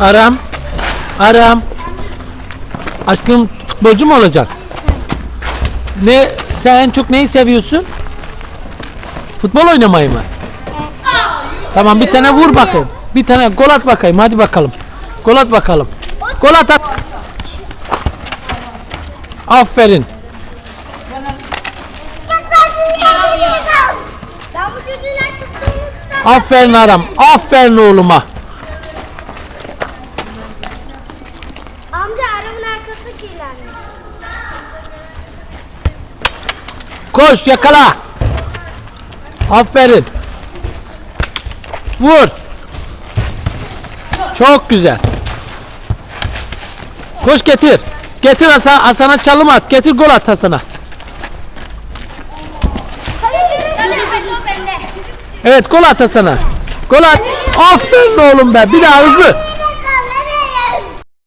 Aram. Aram. Aşkım futbolcu mu olacak? Ne sen en çok neyi seviyorsun? Futbol oynamayı mı? Tamam bir tane vur bakayım. Bir tane gol at bakayım hadi bakalım. Gol at bakalım. Gol at at. Aferin. Aferin Aram. Aferin oğluma. Amca arabın arkası kirlendi. Koş yakala. Aferin. Vur. Çok güzel. Koş getir. Getir Hasan, Hasan'a çalım at. Getir gol at Hasan'a. Evet gol at Hasan'a. Gol at. Aferin oğlum be. Bir daha hızlı.